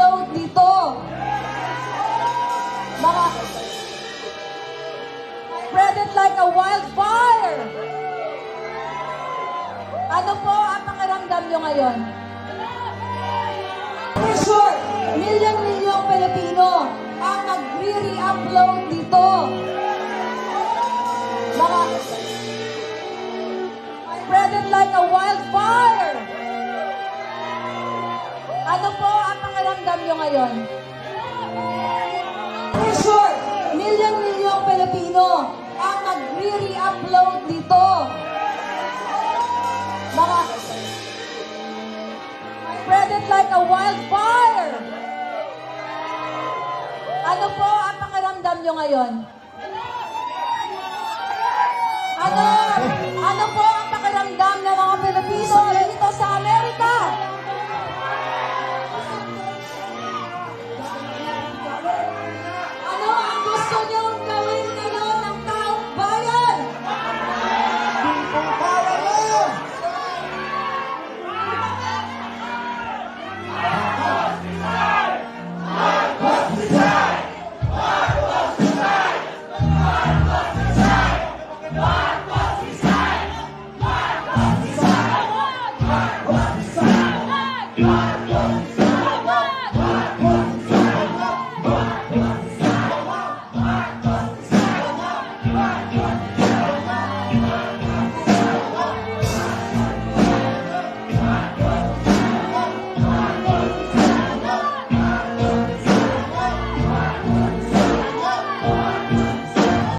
follow dito. Mga spread it like a wildfire. Ano po ang pakiramdam nyo ngayon? For sure, milyong-milyong Pilipino ang nag-re-upload dito. Mga spread it like a wildfire. Pakiramdam nyo ngayon? For sure, milyon-milyong Pilipino ang nag-re-upload dito. Mga Spread it like a wildfire! Ano po ang pakiramdam nyo ngayon? Ano? gusto niyong One, two,